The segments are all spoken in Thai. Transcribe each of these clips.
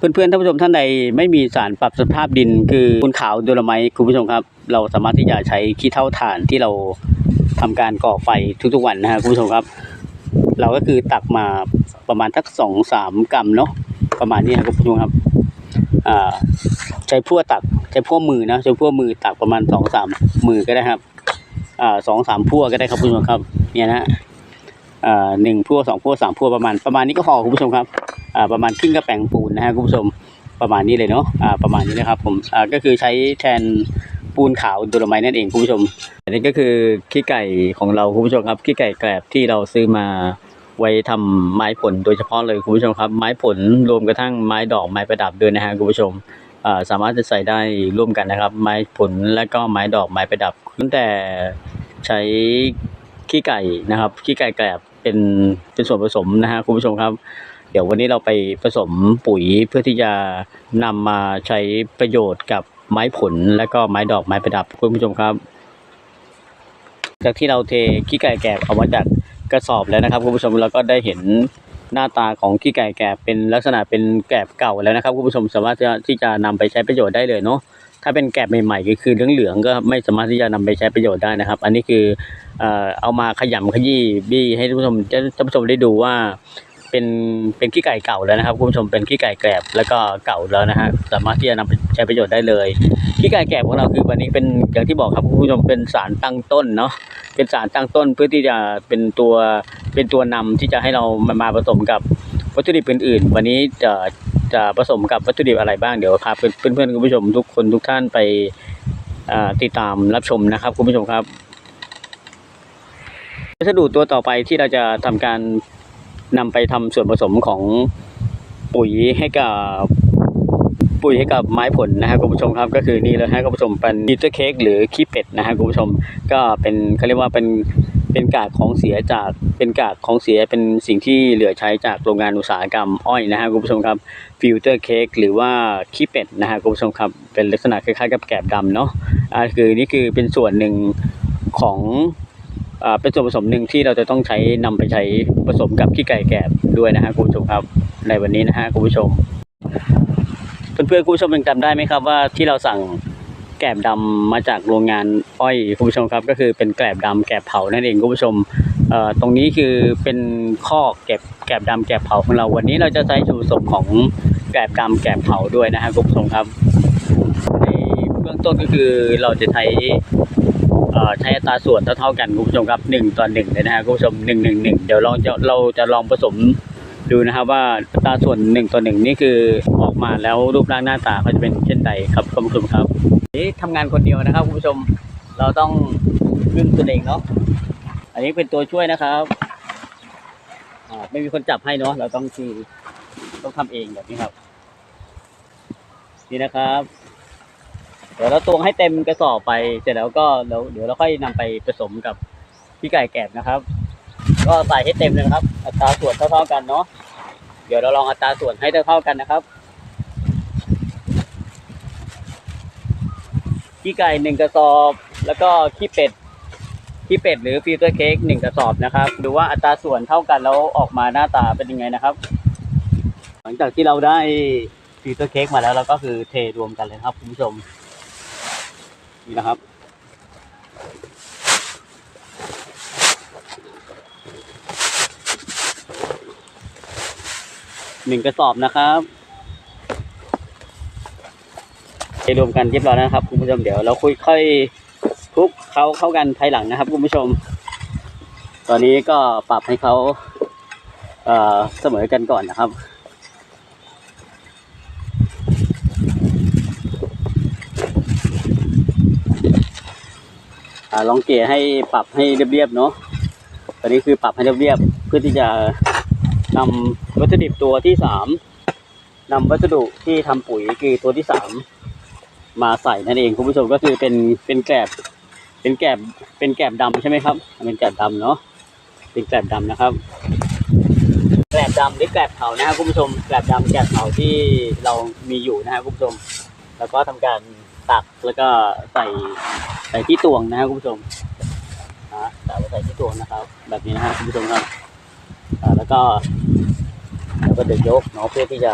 เพื่อนๆท่านผู้ชมท่านใดไม่มีสารปรับสภาพดิน คือปูนขาวโดลไมคุณผู้ชมครับ เราสามารถที่จะใช้ขี้เท่าถ่านที่เราทำการก่อไฟทุกๆวันนะฮะคุณผู้ชมครับ เราก็คือตักมาประมาณสักสองสามกรัมเนาะประมาณนี้นะครับคุณผู้ชมครับอ่าใช้พั่วตักใช้พั่วมือนะใช้พั่วมือตักประมาณสองสามมือก็ได้ครับอ่าสองสามพั่วก็ได้ครับคุณผู้ชมครับเนี่ยนะ หนึ่งพั่วสองพั่วสามพั่วประมาณประมาณนี้ก็พอคุณผู้ชมครับประมาณครึ่งกระแป้งปูนนะฮะคุณผู้ชมประมาณนี้เลยเนาะประมาณนี้นะครับผมก็คือใช้แทนปูนขาวดโลไมต์นั่นเองคุณผู้ชม อันนี้ก็คือขี้ไก่ของเราคุณผู้ชมครับขี้ไก่แกลบที่เราซื้อมาไว้ทำไม้ผลโดยเฉพาะเลยคุณผู้ชมครับ ไม้ผลรวมกระทั่งไม้ดอกไม้ประดับด้วยนะฮะคุณผู้ชมสามารถจะใส่ได้ร่วมกันนะครับ ไม้ผลและก็ไม้ดอกไม้ประดับตั้งแต่ใช้ขี้ไก่นะครับขี้ไก่แกลบ เป็นเป็นส่วนผสมนะฮะคุณผู้ชมครับ เดี๋ยววันนี้เราไปผสมปุ๋ยเพื่อที่จะนำมาใช้ประโยชน์กับไม้ผลและก็ไม้ดอกไม้ประดับคุณผู้ชมครับ จากที่เราเทขี้ไก่แกบออกมาจากกระสอบแล้วนะครับคุณผู้ชมเราก็ได้เห็นหน้าตาของขี้ไก่แกบเป็นลักษณะเป็นแกบเก่าแล้วนะครับคุณผู้ชมสามารถที่จะที่จะนำไปใช้ประโยชน์ได้เลยเนาะ ถ้าเป็นแกบใหม่ๆก็คือเหลืองๆก็ไม่สามารถที่จะนำไปใช้ประโยชน์ได้นะครับ อันนี้คือเออเอามาขยำขยี้บี้ให้ท่านผู้ชมท่านผู้ชมได้ดูว่าเป็นเป็นขี้ไก่เก่าแล้วนะครับคุณผู้ชมเป็นขี้ไก่แกรบแล้วก็เก่าแล้วนะฮะสามารถที่จะนำไปใช้ประโยชน์ได้เลยขี้ไก่แกรบของเราคือวันนี้เป็นอย่างที่บอกครับคุณผู้ชมเป็นสารตั้งต้นเนาะเป็นสารตั้งต้นเพื่อที่จะเป็นตัวเป็นตัวนำที่จะให้เรามาผสมกับวัตถุดิบอื่นๆ วันนี้จะ จะผสมกับวัตถุดิบอะไรบ้างเดี๋ยวพาเพื่อนๆคุณผู้ชมทุกคนทุกท่านไปติดตามรับชมนะครับคุณผู้ชมครับวัสดุตัวต่อไปที่เราจะทำการนำไปทำส่วนผสมของปุ๋ยให้กับปุ๋ยให้กับไม้ผลนะฮะคุณผู้ชมครับ ก็คือนี่เลยฮะคุณผู้ชมเป็นดิเตอร์เค้กหรือขี้เป็ดนะฮะคุณผู้ชม ก็เป็นเขาเรียกว่าเป็น เป็นกากของเสียจากเป็นกากของเสียเป็นสิ่งที่เหลือใช้จากโรงงานอุตสาหกรรมอ้อยนะฮะคุณผู้ชมครับฟิลเตอร์เค้กหรือว่าขี้เป็ดนะฮะคุณผู้ชมครับเป็นลักษณะคล้ายๆกับแกบดำเนาะอ่าคือนี่คือเป็นส่วนหนึ่งของอ่าเป็นส่วนผสมหนึ่งที่เราจะต้องใช้นำไปใช้ผสมกับขี้ไก่แกบด้วยนะฮะคุณผู้ชมครับในวันนี้นะฮะคุณผู้ชมเพื่อนๆคุณผู้ชมยังจำได้ไหมครับว่าที่เราสั่ง แกลบดำมาจากโรงงานอ้อยคุณผู้ชมครับ ก็คือเป็นแกลบดำแกลบเผานั่นเองคุณผู้ชมเอ่อตรงนี้คือเป็นข้อแกลบแกลบดำแกลบเผาของเราวันนี้เราจะใช้ส่วนผสมของแกลบดำแกลบเผาด้วยนะฮะคุณผู้ชมครับในเบื้องต้นก็คือเราจะใช้อ่อใช้อัตราส่วนเท่าๆกันคุณผู้ชมครับหนึ่งต่อหนึ่งเลยนะฮะคุณผู้ชมหนึ่งหนึ่งหนึ่งเดี๋ยวเราจะเราจะลองผสมดูนะครับว่าอัตราส่วนหนึ่งต่อหนึ่งนี่คือออกมาแล้วรูปร่างหน้าตาเขาจะเป็นเช่นใดครับคุณผู้ชมครับ นี่ทำงานคนเดียวนะครับคุณผู้ชมเราต้องพึ่งตัวเองเนาะอันนี้เป็นตัวช่วยนะครับไม่มีคนจับให้เนาะเราต้องคือต้องทำเองแบบนี้ครับ นี่นะครับ เดี๋ยวเราตวงให้เต็มกระสอบไปเสร็จแล้วก็เดี๋ยวเดี๋ยวเราค่อยนำไปผสมกับพี่ไก่แกบนะครับ ก็ใส่ให้เต็มเลยนะครับ อัตราส่วนเท่าๆกันเนาะเดี๋ยวเราลองอัตราส่วนให้เท่าๆกันนะครับ ขี้ไก่หนึ่งกระสอบ แล้วก็ขี้เป็ดขี้เป็ดหรือฟิลเตอร์เค้กหนึ่งกระสอบนะครับดูว่าอัตราส่วนเท่ากันแล้วออกมาหน้าตาเป็นยังไงนะครับ หลังจากที่เราได้ฟิลเตอร์เค้กมาแล้วเราก็คือเทรวมกันเลยครับคุณผู้ชมนี่นะครับหนึ่งกระสอบนะครับ ไปรวมกันเรียบร้อยนะครับคุณผู้ชมเดี๋ยวเราคุยค่อยคลุกเขาเข้ากันภายหลังนะครับคุณผู้ชม ตอนนี้ก็ปรับให้เขาเอ่อเสมอกันก่อนนะครับอลองเกลี่ยให้ปรับให้เรียบๆเนาะตอนนี้คือปรับให้เรียบๆเพื่อที่จะนำวัตถุดิบตัวที่สามนำวัสดุที่ทำปุ๋ยคือตัวที่สาม มาใส่นั่นเองคุณผู้ชมก็คือเป็นเป็นแกลบเป็นแกลบเป็นแกลบดำใช่ไหมครับ เป็นแกลบดำเนาะเป็นแกลบดำนะครับแกลบดำหรือแกลบเผานะครับคุณผู้ชมแกลบดำแกลบเผาที่เรามีอยู่นะครับคุณผู้ชม แล้วก็ทำการตักแล้วก็ใส่ใส่ที่ตวงนะครับคุณผู้ชมนะตักไปใส่ที่ตวงนะครับ แบบนี้นะครับคุณผู้ชมครับแล้วก็แล้วก็เดี๋ยยกเนาะเพื่อที่จะ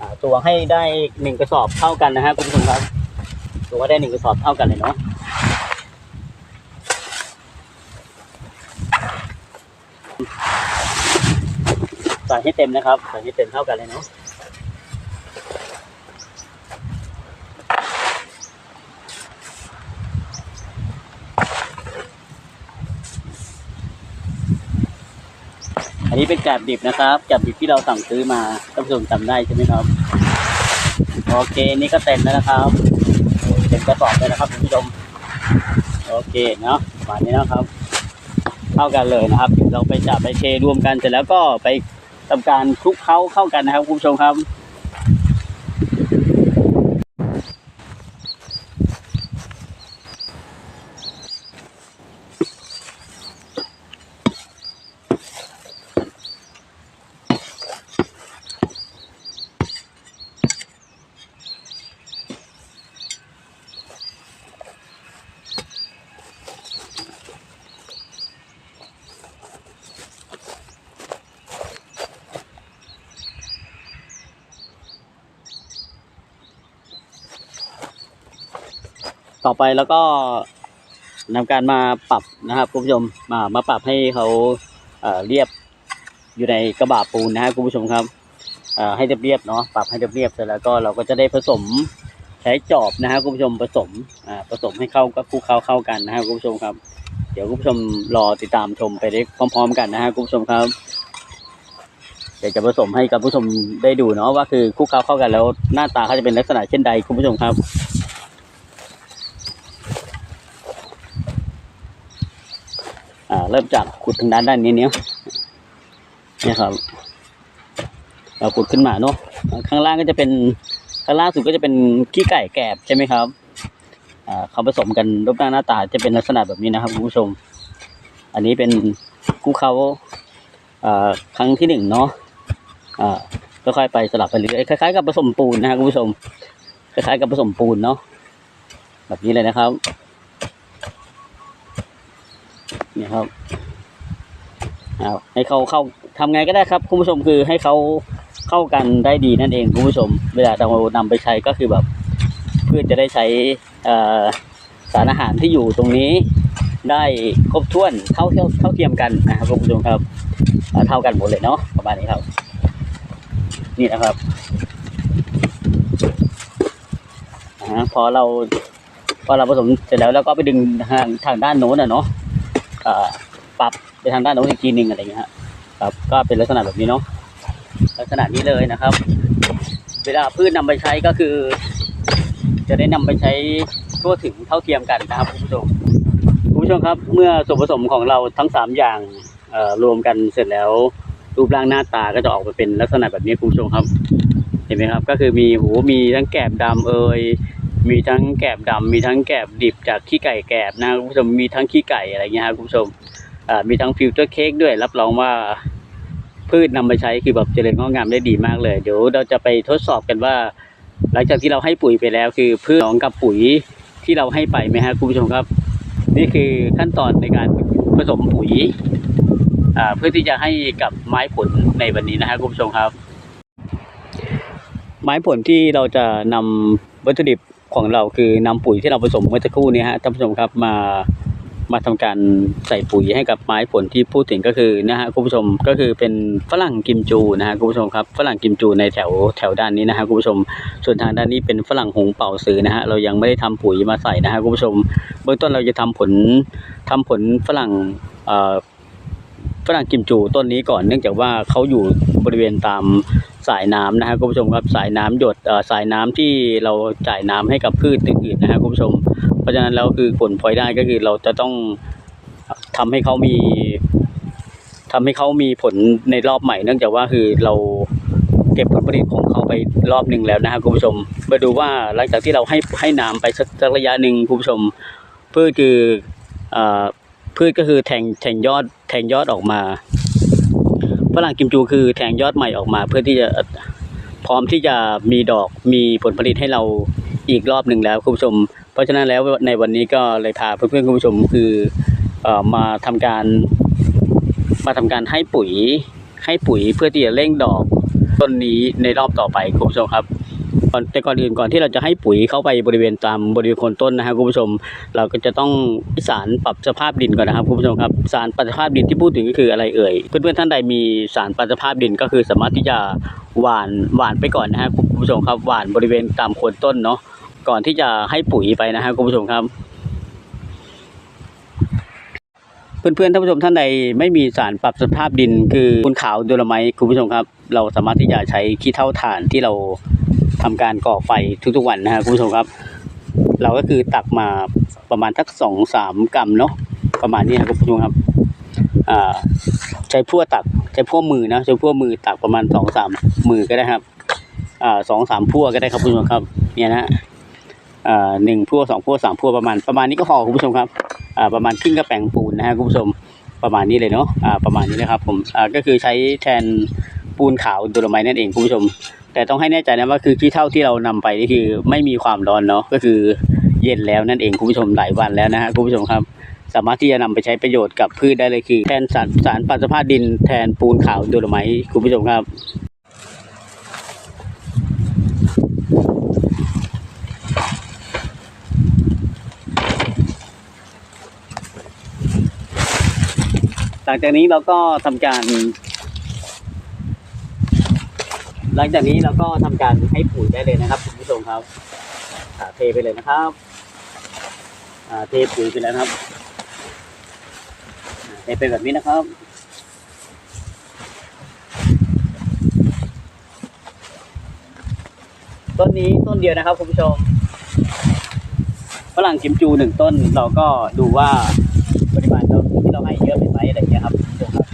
อ่า ตัวให้ได้หนึ่งกระสอบเท่ากันนะฮะคุณผู้ชมครับ ตัวได้หนึ่งกระสอบเท่ากันเลยเนาะใส่ให้เต็มนะครับใส่ให้เต็มเท่ากันเลยเนาะ อันนี้เป็นแกลบดิบนะครับแกลบดิบที่เราสั่งซื้อมาท่านผู้ชมจำได้ใช่ไหมครับ โอเค นี่ก็เต็มแล้วนะครับ เต็มกระสอบเลยนะครับท่านผู้ชม โอเคเนาะประมาณนี้นะครับ เข้ากันเลยนะครับ เราไปจับไปเทรวมกันเสร็จแล้วก็ไปทำการคลุกเคล้าเข้ากันนะครับคุณผู้ชมครับ ต่อไปแล้วก็นำการมาปรับนะครับคุณผู้ชมมามาปรับให้เขาเเรียบอยู่ในกระบะปูนนะครับคุณผู้ชมครับเอ่อให้เรียบเนาะปรับให้เรียบๆเสร็จแล้วก็เราก็จะได้ผสมใช้จอบนะครับคุณผู้ชมผสมผสมให้เข้ากับคู่เข้าเข้ากันนะครับคุณผู้ชมครับ เดี๋ยวคุณผู้ชมรอติดตามชมไปได้พร้อม ๆ กันนะครับคุณผู้ชมครับเดี๋ยวจะผสมให้กับผู้ชมได้ดูเนาะว่าคือคู่เข้าเข้ากันแล้วหน้าตาเขาจะเป็นลักษณะเช่นใดคุณผู้ชมครับ อ่าเริ่มจากขุดทางด้านด้านนี้เนี้ยเนี่ยครับ เราขุดขึ้นมาเนาะข้างล่างก็จะเป็นข้างล่างสุดก็จะเป็นขี้ไก่แกบใช่ไหมครับอ่าเขาผสมกันรูปร่างหน้าตาจะเป็นลักษณะแบบนี้นะครับคุณผู้ชม อันนี้เป็นกู้เขาอ่าครั้งที่หนึ่งเนาะอ่าค่อยๆไปสลับไปเรื่อยคล้ายๆกับผสมปูนนะครับคุณผู้ชมคล้ายๆกับผสมปูนเนาะแบบนี้เลยนะครับ นี่ครับเอาให้เขาเข้าทำไงก็ได้ครับคุณผู้ชมคือให้เขาเข้ากันได้ดีนั่นเองคุณผู้ชม เวลาเรานำไปใช้ก็คือแบบเพื่อจะได้ใช้สารอาหารที่อยู่ตรงนี้ได้ครบถ้วนเท่าเท่าเท่าเทียมกันนะครับคุณผู้ชมครับเท่ากันหมดเลยเนาะประมาณนี้ครับ นี่นะครับพอเราพอเราผสมเสร็จแล้วแล้วก็ไปดึงทางทางด้านโน้นอะเนาะ ปรับไปทางด้านโน้นอีกทีหนึ่งอะไรเงี้ยครับก็เป็นลักษณะแบบนี้เนาะลักษณะนี้เลยนะครับ เวลาพืชนำไปใช้ก็คือ จะได้นำไปใช้ทั่วถึงเท่าเทียมกันนะครับคุณผู้ชมคุณผู้ชมครับ เมื่อส่วนผสมของเราทั้งสามอย่างรวมกันเสร็จแล้วรูปร่างหน้าตาก็จะออกมาเป็นลักษณะแบบนี้คุณผู้ชมครับ เห็นไหมครับ ก็คือมีหูมีทั้งแกบดำเอย มีทั้งแกบดำมีทั้งแกบดิบจากขี้ไก่แกบนะคุณผู้ชมมีทั้งขี้ไก่อะไรเงี้ยครับคุณผู้ชมมีทั้งฟิลเตอร์เค้กด้วย รับรองว่าพืชนำไปใช้คือแบบเจริญงอกงามได้ดีมากเลย เดี๋ยวเราจะไปทดสอบกันว่า หลังจากที่เราให้ปุ๋ยไปแล้ว คือพืชของกับปุ๋ยที่เราให้ไปไหมฮะคุณผู้ชมครับ นี่คือขั้นตอนในการผสมปุ๋ยเพื่อที่จะให้กับไม้ผลในวันนี้นะฮะคุณผู้ชมครับ ไม้ผลที่เราจะนำวัตถุดิบ ของเราคือนำปุ๋ยที่เราผสมเมื่อสักครู่นี้ฮะท่านผู้ชมครับมามาทำการใส่ปุ๋ยให้กับไม้ผลที่พูดถึงก็คือนะฮะคุณผู้ชมก็คือเป็นฝรั่งกิมจูนะฮะคุณผู้ชมครับฝรั่งกิมจูในแถวแถวด้านนี้นะฮะคุณผู้ชม ส่วนทางด้านนี้เป็นฝรั่งหงเป่าสือนะฮะเรายังไม่ได้ทำปุ๋ยมาใส่นะฮะคุณผู้ชม เบื้องต้นเราจะทำผลทำผลฝรั่งเอ่อ ฝรั่งกิมจูต้นนี้ก่อนเนื่องจากว่าเขาอยู่บริเวณตามสายน้ำนะฮะคุณผู้ชมครับสายน้ำหยดสายน้ำที่เราจ่ายน้ำให้กับพืชอื่นๆนะฮะคุณผู้ชม เพราะฉะนั้นแล้วคือผลพลอยได้ก็คือเราจะต้องทำให้เขามีทำให้เขามีผลในรอบใหม่ เนื่องจากว่าคือเราเก็บผลผลิตของเขาไปรอบหนึ่งแล้วนะฮะคุณผู้ชม มาดูว่าหลังจากที่เราให้ให้น้ำไปสักระยะหนึ่งคุณผู้ชมพืชคืออ พืชก็คือแทงแทงยอดแทงยอดออกมาฝรั่งกิมจูคือแทงยอดใหม่ออกมา เพื่อที่จะพร้อมที่จะมีดอกมีผลผลิตให้เราอีกรอบหนึ่งแล้วคุณผู้ชม เพราะฉะนั้นแล้วในวันนี้ก็เลยพาเพื่อนๆคุณผู้ชมคือเอ่อมาทำการมาทำการให้ปุ๋ยให้ปุ๋ยเพื่อที่จะเร่งดอกต้นนี้ในรอบต่อไปคุณผู้ชมครับ แต่ก่อนอื่นก่อนที่เราจะให้ปุ๋ยเข้าไปบริเวณตามบริเวณโคนต้นนะครับคุณผู้ชม เราก็จะต้องสารปรับสภาพดินก่อนนะครับคุณผู้ชมครับสารปรับสภาพดินที่พูดถึงก็คืออะไรเอ่ยเพื่อนๆท่านใดมีสารปรับสภาพดินก็คือสามารถที่จะหว่านหว่านไปก่อนนะฮะคุณผู้ชมครับหว่านบริเวณตามโคนต้นเนาะก่อนที่จะให้ปุ๋ยไปนะฮะคุณผู้ชมครับเพื่อนๆท่านผู้ชมท่านใดไม่มีสารปรับสภาพดิน คือปูนขาวโดลไมคุณผู้ชมครับ เราสามารถที่จะใช้ขี้เท่าถ่านที่เรา ทำการก่อไฟทุกๆวันนะฮะคุณผู้ชมครับ เราก็คือตักมาประมาณสักสองสามกรัมเนาะประมาณนี้นะครับคุณผู้ชมครับใช้พั่วตักใช้พั่วมือนะใช้พั่วมือตักประมาณสองสามมือก็ได้ครับสองสามพั่วก็ได้ครับคุณผู้ชมครับเนี่ยนะหนึ่งพั่วสองพั่วสามพั่วประมาณประมาณนี้ก็พอคุณผู้ชมครับประมาณครึ่งกระแป้งปูนนะฮะคุณผู้ชมประมาณนี้เลยเนาะประมาณนี้นะครับผมก็คือใช้แทนปูนขาวดโลไมต์นั่นเองคุณผู้ชม แต่ต้องให้แน่ใจนะว่าคือขี้เท่าที่เรานำไปนี่คือไม่มีความร้อนเนาะก็คือเย็นแล้วนั่นเองคุณผู้ชมหลายวันแล้วนะฮะคุณผู้ชมครับ สามารถที่จะนำไปใช้ประโยชน์กับพืชได้เลยคือแทนสารสารปัสภาพดินแทนปูนขาวโดโลไมต์คุณผู้ชมครับหลังจากนี้เราก็ทำการ หลังจากนี้เราก็ทำการให้ปุ๋ยได้เลยนะครับคุณผู้ชมครับเทไปเลยนะครับเทปุ๋ยไปแล้วครับเทไปแบบนี้นะครับต้นนี้ต้นเดียวนะครับคุณผู้ชมฝรั่งกิมจูหนึ่งต้นเราก็ดูว่าปริมาณเราที่เราให้เยอะไปไหมอะไรเงี้ยครับคุณผู้ชมครับ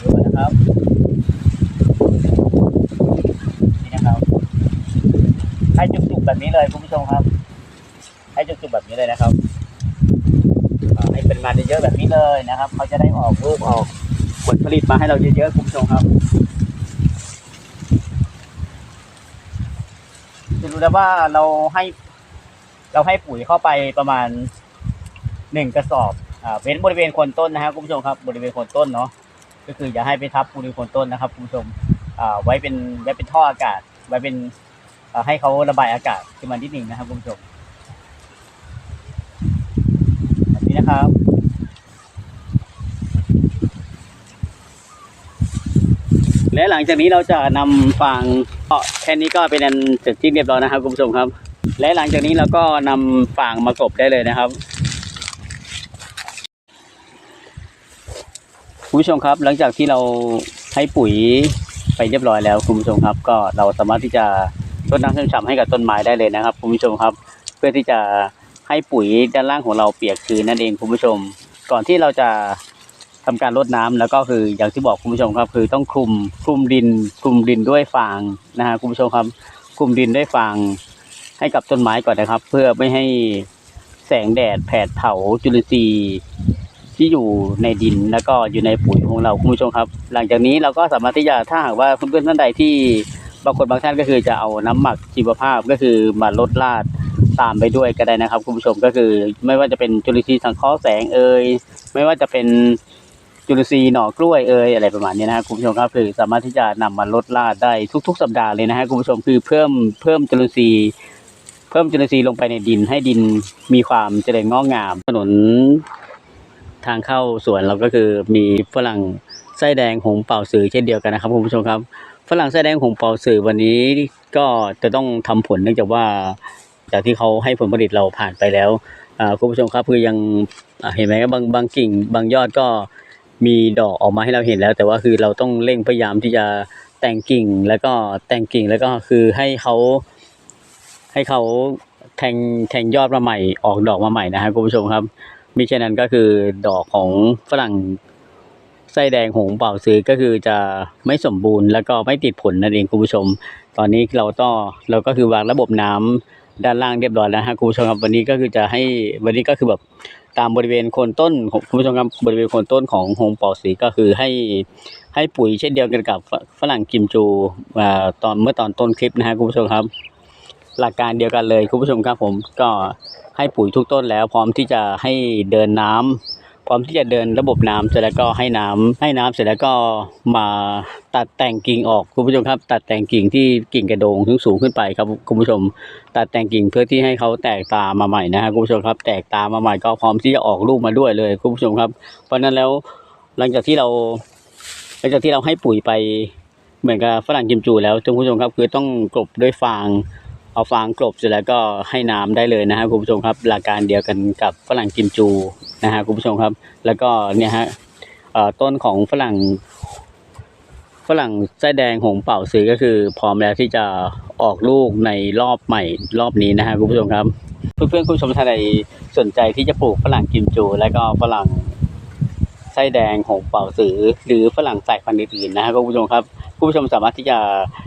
ดูนะครับ นี่นะครับให้จุกๆ แบบนี้เลยคุณผู้ชมครับ ให้จุกๆแบบนี้เลยนะครับให้เป็นมาเยอะๆแบบนี้เลยนะครับเขาจะได้ออกลูกออกผลผลิตมาให้เราเยอะๆคุณผู้ชมครับจะรู้แล้วว่าเราให้ เราให้ปุ๋ยเข้าไปประมาณหนึ่งกระสอบอ่าเป็นบริเวณโคนต้นนะครับคุณผู้ชมครับ บริเวณโคนต้นเนาะก็คืออย่าให้ไปทับบริเวณโคนต้นนะครับคุณผู้ชมอ่าไว้เป็นไว้เป็นท่ออากาศ ไว้เป็น ให้เขาระบายอากาศขึ้นมานิดหนึ่งนะครับคุณผู้ชมแบบนี้นะครับและหลังจากนี้เราจะนำฟางก็แค่นี้ก็เป็นอันเสร็จที่เรียบร้อยนะครับคุณผู้ชมครับ และหลังจากนี้เราก็นำฟางมากบได้เลยนะครับคุณผู้ชมครับ หลังจากที่เราให้ปุ๋ยไปเรียบร้อยแล้วคุณผู้ชมครับ ก็เราสามารถที่จะ รดน้ำชุ่มฉ่ำให้กับต้นไม้ได้เลยนะครับคุณผู้ชมครับ เพื่อที่จะให้ปุ๋ยด้านล่างของเราเปียกชื้นนั่นเองคุณผู้ชม ก่อนที่เราจะทำการรดน้ำแล้วก็คืออย่างที่บอกคุณผู้ชมครับ คือต้องคลุมคลุมดินคลุมดินด้วยฟางนะฮะคุณผู้ชมครับคลุมดินด้วยฟางให้กับต้นไม้ก่อนนะครับ เพื่อไม่ให้แสงแดดแผดเผาจุลินทรีย์ที่อยู่ในดินแล้วก็อยู่ในปุ๋ยของเราคุณผู้ชมครับ หลังจากนี้เราก็สามารถที่จะถ้าหากว่าเพื่อนๆท่านใดที่ บางคนบางท่านก็คือจะเอาน้ำหมักชีวภาพก็คือมาลดราดตามไปด้วยก็ได้นะครับคุณผู้ชมก็คือไม่ว่าจะเป็นจุลินทรีย์สังเคราะห์แสงเอ่ยไม่ว่าจะเป็นจุลินทรีย์หน่อกล้วยเอ่ยอะไรประมาณนี้นะครับคุณผู้ชมครับคือสามารถที่จะนำมาลดราดได้ทุก ๆ สัปดาห์เลยนะฮะคุณผู้ชมคือเพิ่มเพิ่มจุลินทรีย์เพิ่มจุลินทรีย์ลงไปในดินให้ดินมีความเจริญงอกงาม ถนนทางเข้าสวนเราก็คือมีฝรั่งไส้แดงหงเป่าสือเช่นเดียวกันนะครับคุณผู้ชมครับ ฝรั่งไส้แดงหงเปาสื่อวันนี้ก็จะต้องทำผลเนื่องจากว่า จากที่เขาให้ผลผลิตเราผ่านไปแล้วคุณผู้ชมครับคือยังเห็นไหมครับบางบางกิ่ง บางยอดก็มีดอกออกมาให้เราเห็นแล้ว แต่ว่าคือเราต้องเร่งพยายามที่จะแต่งกิ่งแล้วก็แต่งกิ่งแล้วก็คือให้เขาให้เขาแทงแทงยอดมาใหม่ออกดอกมาใหม่นะฮะคุณผู้ชมครับมิฉะนั้นก็คือดอกของฝรั่ง ไส้แดงหงเป่าซื้อก็คือจะไม่สมบูรณ์ แล้วก็ไม่ติดผลนั่นเองคุณผู้ชม ตอนนี้เราต้องเราก็คือวางระบบน้ำด้านล่างเรียบร้อยแล้วฮะคุณผู้ชมครับวันนี้ก็คือจะให้วันนี้ก็คือแบบตามบริเวณโคนต้นคุณผู้ชมครับบริเวณโคนต้นของหงเป่าสีก็คือให้ให้ปุ๋ยเช่นเดียวกันกับฝฝรั่งกิมจูอ่าตอนเมื่อตอนต้นคลิปนะฮะคุณผู้ชมครับ หลักการเดียวกันเลยคุณผู้ชมครับผมก็ให้ปุ๋ยทุกต้นแล้วพร้อมที่จะให้เดินน้ำ พร้อมที่จะเดินระบบน้ำเสร็จแล้วก็ให้น้ำให้น้ำเสร็จแล้วก็มาตัดแต่งกิ่งออกคุณผู้ชมครับ ตัดแต่งกิ่งที่กิ่งกระโดงสูงสูงขึ้นไปครับคุณผู้ชม ตัดแต่งกิ่งเพื่อที่ให้เขาแตกตามาใหม่นะฮะคุณผู้ชมครับ แตกตามาใหม่ก็พร้อมที่จะออกลูกมาด้วยเลยคุณผู้ชมครับ เพราะฉะนั้นแล้วหลังจากที่เราหลังจากที่เราให้ปุ๋ยไปเหมือนกับฝรั่งกิมจูแล้วคุณผู้ชมครับ คือต้องกลบด้วยฟาง เอาฟางกลบเสร็จแล้วก็ให้น้ำได้เลยนะฮะคุณผู้ชมครับหลักการเดียวกันกับฝรั่งกิมจูนะฮะคุณผู้ชมครับ แล้วก็เนี่ยฮะต้นของฝรั่งฝรั่งไส้แดงหงเป่าซื้อก็คือ พร้อมแล้วที่จะออกลูกในรอบใหม่รอบนี้นะฮะคุณผู้ชมครับ เพื่อนๆคุณผู้ชมท่านใดสนใจที่จะปลูกฝรั่งกิมจู และก็ฝรั่งไส้แดงหงเป่าสือหรือฝรั่งสายพันธุ์อื่นๆนะฮะคุณผู้ชมครับ คุณผู้ชมสามารถที่จะ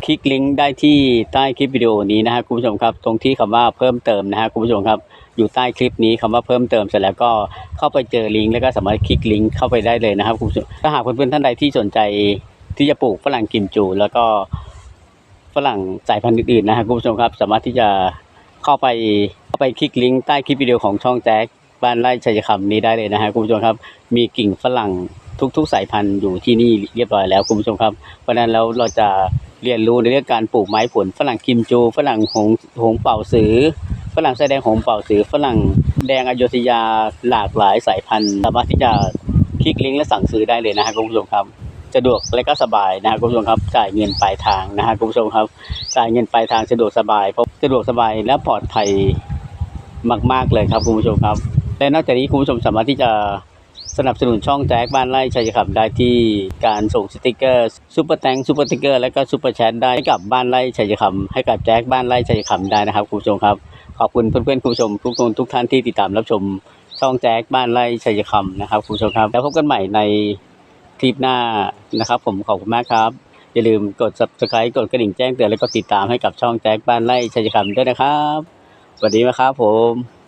คลิกลิงก์ได้ที่ใต้คลิปวิดีโอนี้นะฮะคุณผู้ชมครับตรงที่คำว่าเพิ่มเติมนะฮะคุณผู้ชมครับอยู่ใต้คลิปนี้คำว่าเพิ่มเติมเสร็จแล้วก็เข้าไปเจอลิงก์แล้วก็สามารถคลิกลิงก์เข้าไปได้เลยนะครับคุณผู้ชมถ้าหากเพื่อนๆท่านใดที่สนใจที่จะปลูกฝรั่งกิมจู แล้วก็ฝรั่งสายพันธุ์อื่นๆนะฮะคุณผู้ชมครับสามารถที่จะเข้าไปเข้าไปคลิกลิงก์ใต้คลิปวิดีโอของช่องแจ็คบ้านไร่ชัยคำนี้ได้เลยนะฮะคุณผู้ชมครับ มีกิ่งฝรั่ง ทุก ๆ สายพันธุ์อยู่ที่นี่เรียบร้อยแล้วคุณผู้ชมครับ เพราะนั้นแล้วเราจะเรียนรู้ในเรื่องการปลูกไม้ผลฝรั่งกิมจู ฝรั่งหงหงเป่าสือ ฝรั่งแสดงหงเป่าสือ ฝรั่งแดงอโยธยาหลากหลายสายพันธุ์สามารถที่จะคลิกลิงก์และสั่งซื้อได้เลยนะฮะคุณผู้ชมครับสะดวกและก็สบายนะฮะคุณผู้ชมครับจ่ายเงินปลายทางนะฮะคุณผู้ชมครับจ่ายเงินปลายทางสะดวกสบายเพราะสะดวกสบายและปลอดภัยมาก ๆเลยครับคุณผู้ชมครับและนอกจากนี้คุณผู้ชมสามารถที่จะ สนับสนุนช่องแจ็คบ้านไร่ชัยขับได้ที่การส่งสติกเกอร์ซูเปอร์แตงซูเปอร์สติกเกอร์และก็ซูเปอร์แชทได้ให้กับบ้านไร่ชัยคำให้กับแจ็คบ้านไร่ชัยคำได้นะครับคุณผู้ชมครับ ขอบคุณเพื่อนๆคุณผู้ชมทุกคนทุกท่านที่ติดตามรับชมช่องแจ็คบ้านไร่ชัยคำนะครับคุณผู้ชมครับ แล้วพบกันใหม่ในคลิปหน้านะครับ ผมขอบคุณมากครับ อย่าลืมกด subscribe กดกระดิ่งแจ้งเตือนแล้วก็ติดตามให้กับช่องแจ็คบ้านไร่ชัยคำด้วยนะครับสวัสดีนะครับผม